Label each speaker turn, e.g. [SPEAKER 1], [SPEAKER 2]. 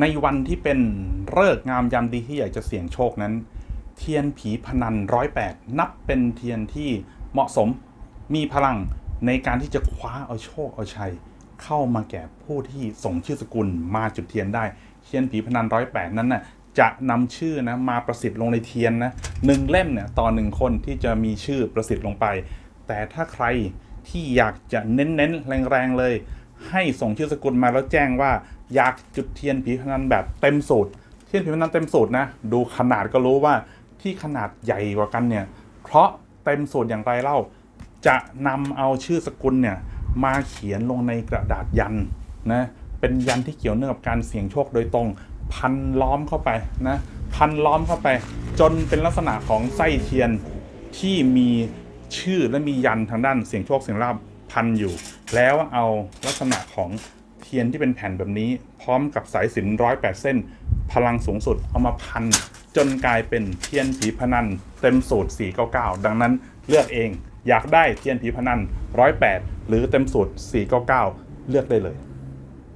[SPEAKER 1] ในวันที่เป็นเลิกษ์งามยามดีที่อยากจะเสี่ยงโชคนั้น เทียนผีพนันร้อยแปดนับเป็นเทียนที่เหมาะสมมีพลังในการที่จะคว้าเอาโชคเอาชัย เข้ามาแก่ผู้ที่ส่งชื่อสกุลมาจุดเทียนได้ เทียนผีพนันร้อยแปดนั้นน่ะจะนำชื่อนะมาประสิทธิ์ลงในเทียนนะหนึ่งเล่มเนี่ยต่อหนึ่งคนที่จะมีชื่อประสิทธิ์ลงไป แต่ถ้าใครที่อยากจะเน้นๆแรงๆเลย ให้ส่งชื่อสกุลมาแล้วแจ้งว่าอยากจุดเทียนผีพนันแบบเต็มสูตรเทียนผีพนันเต็มสูตรนะ ดูขนาดก็รู้ว่าที่ขนาดใหญ่กว่ากันเนี่ย เพราะเต็มสูตรอย่างไรเล่า จะนำเอาชื่อสกุลเนี่ยมาเขียนลงในกระดาษยันนะเป็นยันที่เกี่ยวเนื่องกับการเสี่ยงโชคโดยตรง พันล้อมเข้าไปนะพันล้อมเข้าไป จนเป็นลักษณะของไส้เทียนที่มีชื่อและมียันทางด้านเสี่ยงโชคเสี่ยงลาภ พันอยู่ แล้วเอาลักษณะของเทียนที่เป็นแผ่นแบบนี้ พร้อมกับสายสินร้อยแปดเส้น พลังสูงสุดเอามาพัน จนกลายเป็นเทียนผีพนันเต็มสูตร 499 ดังนั้นเลือกเองอยากได้เทียนผีพนัน108 หรือเต็มสูตร 499 เลือกได้เลย